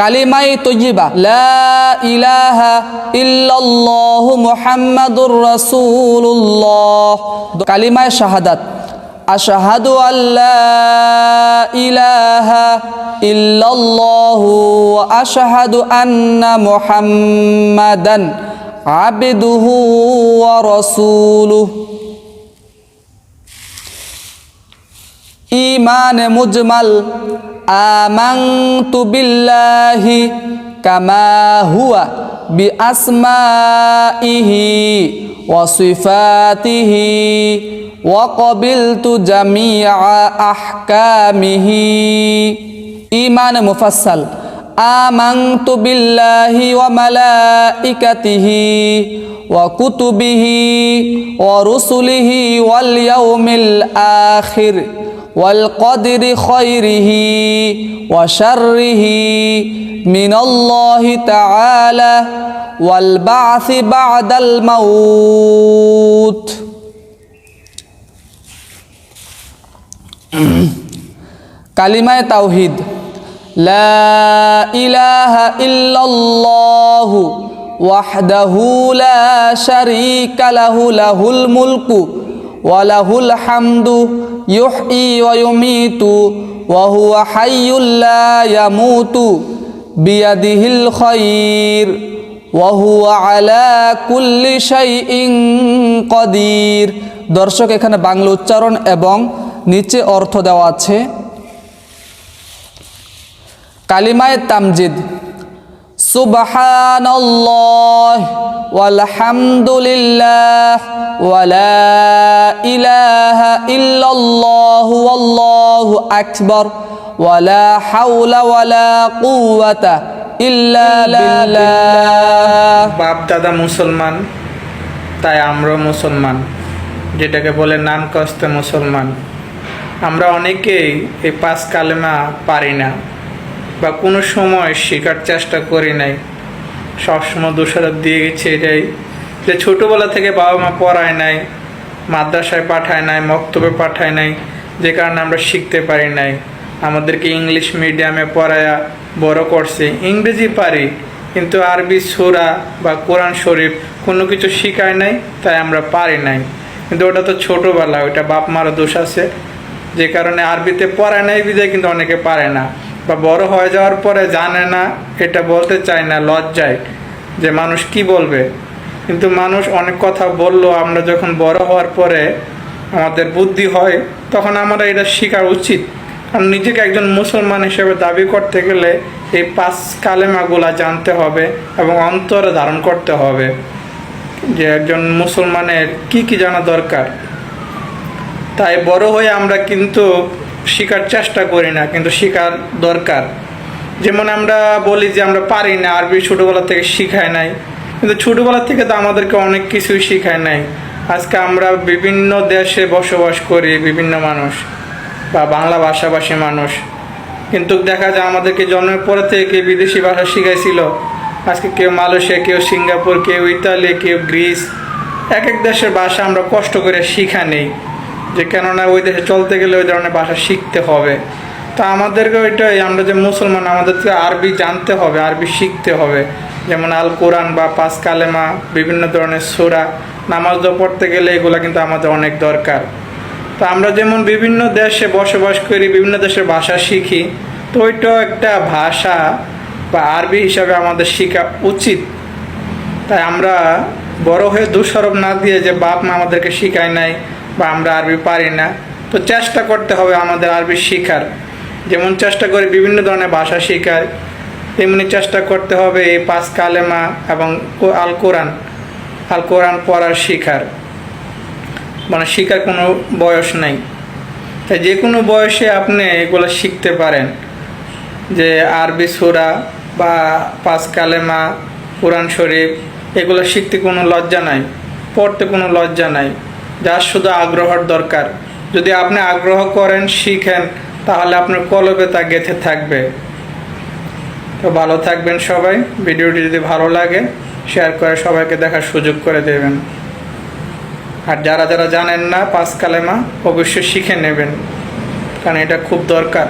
কালিমাই তৈজিবা লা ইলাহা ইল্লাল্লাহ মুহাম্মাদুর রাসূলুল্লাহ। কালিমায় শাহাদাত, আশহাদু আল্লা ইলাহা ইল্লাল্লাহ ওয়া আশহাদু আন্না মুহাম্মাদান আবদুহু ইমান মুজমাল আমানতু বিল্লাহি কামা হুয়া বি আসমাইহি ওয়া সিফাতিহি ওয়া ক্বাবিলতু জামিআ আহকামিহি ইমান মুফাসসাল আমানতু বিল্লাহি ওয়া মালাইকাতিহি ওয়া কুতুবিহি ওয়া রুসুলিহি ওয়াল ইয়াউমিল আখির والقدر خيره وشره من الله تعالى والبعث بعد الموت কালিমায় তাওহিদ লা ইলাহা ইল্লাল্লাহু ওয়াহদাহু লা শারীকা লাহু লাহুল মুলকু ওয়া লাহুল হামদু ইউহয়ি ওয়া ইউমীতু ওয়া হুয়া হাইয়্যুল লা ইয়ামুতু বিয়াদিহিল খায়র ওয়া আলা কুল্লি শাইইন কদির। দর্শক, এখানে বাংলা উচ্চারণ এবং নিচে অর্থ দেওয়া আছে, কালিমায় তামজিদ, সুবহানাল্লাহ। ওয়ালহামদুলিল্লাহ, ওয়ালা ইলাহা ইল্লাল্লাহ, ওয়াল্লাহু আকবার, ওয়ালা হাওলা ওয়ালা কুওয়াতা ইল্লা বাপ দাদা মুসলমান, তাই আমরা মুসলমান, যেটাকে বলে নাম কস্তে মুসলমান। আমরা অনেকেই এই পাঁচ কালেমা পারি না, বা কোনো সময় শেখার চেষ্টা করি নাই। সবসময় দোষারোপ দিয়ে গেছে এটাই। যে ছোটোবেলা থেকে বাবা মা পড়ায় নাই, মাদ্রাসায় পাঠায় নাই, মক্তবে পাঠায় নাই, যে কারণে আমরা শিখতে পারি নাই। আমাদেরকে ইংলিশ মিডিয়ামে পড়ায়া বড় করছে। ইংরেজি পারি, কিন্তু আরবি সুরা বা কোরআন শরীফ কোনো কিছু শিখায় নাই, তাই আমরা পারি নাই। কিন্তু ওটা তো ছোটোবেলা ওটা বাপ মারও দোষ আছে। যে কারণে আরবিতে পড়ায় নাই বিদায়, কিন্তু অনেকে পারে না। বা বড় হয়ে যাওয়ার পরে জানে না, এটা বলতে চায় না, লজ্জায় যে মানুষ কি বলবে। কিন্তু মানুষ অনেক কথা বলল, আমরা যখন বড় হওয়ার পরে আমাদের বুদ্ধি হয়, তখন আমরা এটা শেখা উচিত। কারণ নিজেকে একজন মুসলমান হিসেবে দাবি করতে গেলে এই পাঁচ কালেমাগুলা জানতে হবে এবং অন্তরে ধারণ করতে হবে যে একজন মুসলমানের কি কি জানা দরকার। তাই বড় হয়ে আমরা কিন্তু শেখার চেষ্টা করি না, কিন্তু শেখার দরকার। যেমন আমরা বলি যে আমরা পারি না, আরবি ছোটোবেলা থেকে শিখায় নাই। কিন্তু ছোটোবেলা থেকে তো আমাদেরকে অনেক কিছুই শিখায় নাই। আজকে আমরা বিভিন্ন দেশে বসবাস করি বিভিন্ন মানুষ বা বাংলা ভাষাভাষী মানুষ। কিন্তু দেখা যায় আমাদেরকে জন্মের পরে থেকে বিদেশি ভাষা শিখাইছিল। আজকে কেউ মালয়েশিয়া, কেউ সিঙ্গাপুর, কেউ ইতালি, কেউ গ্রিস। এক এক দেশের ভাষা আমরা কষ্ট করে শিখা নেই। যে কেননা ওই দেশে চলতে গেলে ওই ধরনের ভাষা শিখতে হবে। তা আমাদেরকে ওইটাই, আমরা যে মুসলমান, আমাদেরকে আরবি জানতে হবে, আরবি শিখতে হবে। যেমন আল কোরআন বা পাঁচ কালেমা, বিভিন্ন ধরনের সোরা, নামাজ পড়তে গেলে এগুলো কিন্তু আমাদের অনেক দরকার। তো আমরা যেমন বিভিন্ন দেশে বসবাস করি, বিভিন্ন দেশের ভাষা শিখি, তো ওইটাও একটা ভাষা বা আরবি হিসাবে আমাদের শেখা উচিত। তাই আমরা বড় হয়ে দোষারোপ না দিয়ে যে বাপ মা আমাদেরকে শিখায় নাই বা আমরা আরবি পারি না, তো চেষ্টা করতে হবে আমাদের আরবি শেখার। যেমন চেষ্টা করি বিভিন্ন ধরনের ভাষা শেখার, তেমনি চেষ্টা করতে হবে এই পাঁচ কালেমা এবং আল কোরআন আল কোরআন পড়ার শেখার। মানে শিখার কোনো বয়স নাই। তাই যে কোনো বয়সে আপনি এগুলো শিখতে পারেন। যে আরবি সুরা বা পাঁচ কালেমা, কোরআন শরীফ, এগুলো শিখতে কোনো লজ্জা নাই, পড়তে কোনো লজ্জা নাই। যার শুধু আগ্রহর দরকার। যদি আপনি আগ্রহ করেন, শিখেন, তাহলে আপনার কলবে তা গেঁথে থাকবে। তো ভালো থাকবেন সবাই। ভিডিওটি যদি ভালো লাগে, শেয়ার করে সবাইকে দেখার সুযোগ করে দেবেন। আর যারা যারা জানেন না পাঁচ কালেমা, অবশ্যই শিখে নেবেন, কারণ এটা খুব দরকার।